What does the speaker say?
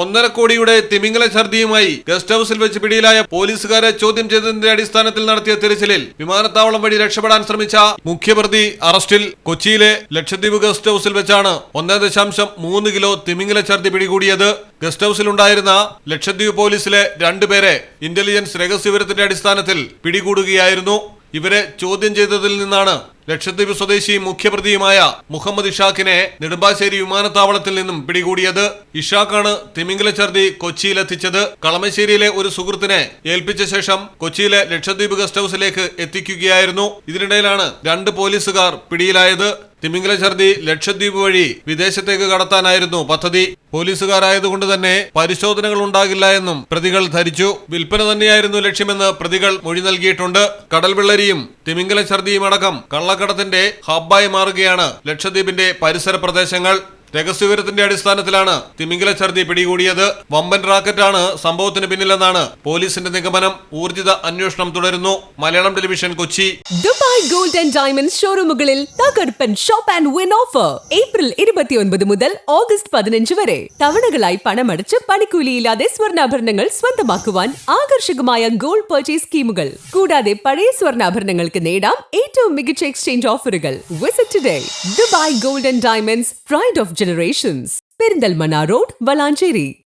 ഒന്നര കോടിയുടെ തിമിംഗല ഛർദിയുമായി ഗസ്റ്റ് ഹൌസിൽ വെച്ച് പിടിയിലായ പോലീസുകാരെ ചോദ്യം ചെയ്തതിന്റെ അടിസ്ഥാനത്തിൽ നടത്തിയ തിരച്ചിലിൽ വിമാനത്താവളം വഴി രക്ഷപ്പെടാൻ ശ്രമിച്ച മുഖ്യപ്രതി അറസ്റ്റിൽ കൊച്ചിയിലെ ലക്ഷദ്വീപ് ഗസ്റ്റ് ഹൌസിൽ വെച്ചാണ് ഒന്നേ ദശാംശം മൂന്ന് കിലോ തിമിംഗല ഛർദി പിടികൂടിയത്. ഗസ്റ്റ് ഹൌസിലുണ്ടായിരുന്ന ലക്ഷദ്വീപ് പോലീസിലെ രണ്ടുപേരെ ഇന്റലിജൻസ് രഹസ്യവിവരത്തിന്റെ അടിസ്ഥാനത്തിൽ പിടികൂടുകയായിരുന്നു. ഇവരെ ചോദ്യം ചെയ്തതിൽ നിന്നാണ് ലക്ഷദ്വീപ് സ്വദേശി മുഖ്യപ്രതിയുമായ മുഹമ്മദ് ഇഷാഖിനെ നെടുമ്പാശ്ശേരി വിമാനത്താവളത്തിൽ നിന്നും പിടികൂടിയത്. ഇഷാഖാണ് തിമിംഗല ഛർദി കൊച്ചിയിലെത്തിച്ചത്. കളമശ്ശേരിയിലെ ഒരു സുഹൃത്തിനെ ഏൽപ്പിച്ച ശേഷം കൊച്ചിയിലെ ലക്ഷദ്വീപ് ഗസ്റ്റ് ഹൌസിലേക്ക് എത്തിക്കുകയായിരുന്നു. ഇതിനിടയിലാണ് രണ്ട് പോലീസുകാർ പിടിയിലായത്. തിമിംഗല ഛർദി ലക്ഷദ്വീപ് വഴി വിദേശത്തേക്ക് കടത്താനായിരുന്നു പദ്ധതി. പോലീസുകാരായതുകൊണ്ട് തന്നെ പരിശോധനകൾ ഉണ്ടാകില്ല എന്നും പ്രതികൾ ധരിച്ചു. വിൽപ്പന തന്നെയായിരുന്നു ലക്ഷ്യമെന്ന് പ്രതികൾ മൊഴി നൽകിയിട്ടുണ്ട്. കടൽ വെള്ളരിയും തിമിംഗല ഛർദിയും അടക്കം കള്ളക്കടത്തിന്റെ ഹബ്ബായി മാറുകയാണ് ലക്ഷദ്വീപിന്റെ പരിസര പ്രദേശങ്ങൾ. രഹസ്യവിവരത്തിന്റെ അടിസ്ഥാനത്തിലാണ് തിമിംഗല ഛർദി പിടികൂടിയത്. വമ്പൻ റാക്കറ്റാണ് സംഭവത്തിന് പിന്നിലെന്നാണ് പോലീസിന്റെ നിഗമനം. ഊർജിത അന്വേഷണം തുടരുന്നു. Malayalam television Kochi. Dubai gold and diamond ഷോറൂമുകളിൽ തകർപ്പൻ shop and win offer. April ഇരുപത്തിയൊൻപത് മുതൽ ഓഗസ്റ്റ് പതിനഞ്ച് വരെ. തവണകളായി പണമടച്ച് പണിക്കൂലിയില്ലാതെ സ്വർണാഭരണങ്ങൾ സ്വന്തമാക്കുവാൻ ആകർഷകമായ ഗോൾഡ് പർച്ചേസ് സ്കീമുകൾ. കൂടാതെ പഴയ സ്വർണാഭരണങ്ങൾക്ക് നേടാം ഏറ്റവും മികച്ച എക്സ്ചേഞ്ച് ഓഫറുകൾ. Visit today Dubai gold and diamonds pride of generations. Perindalmana Road, Valancheri.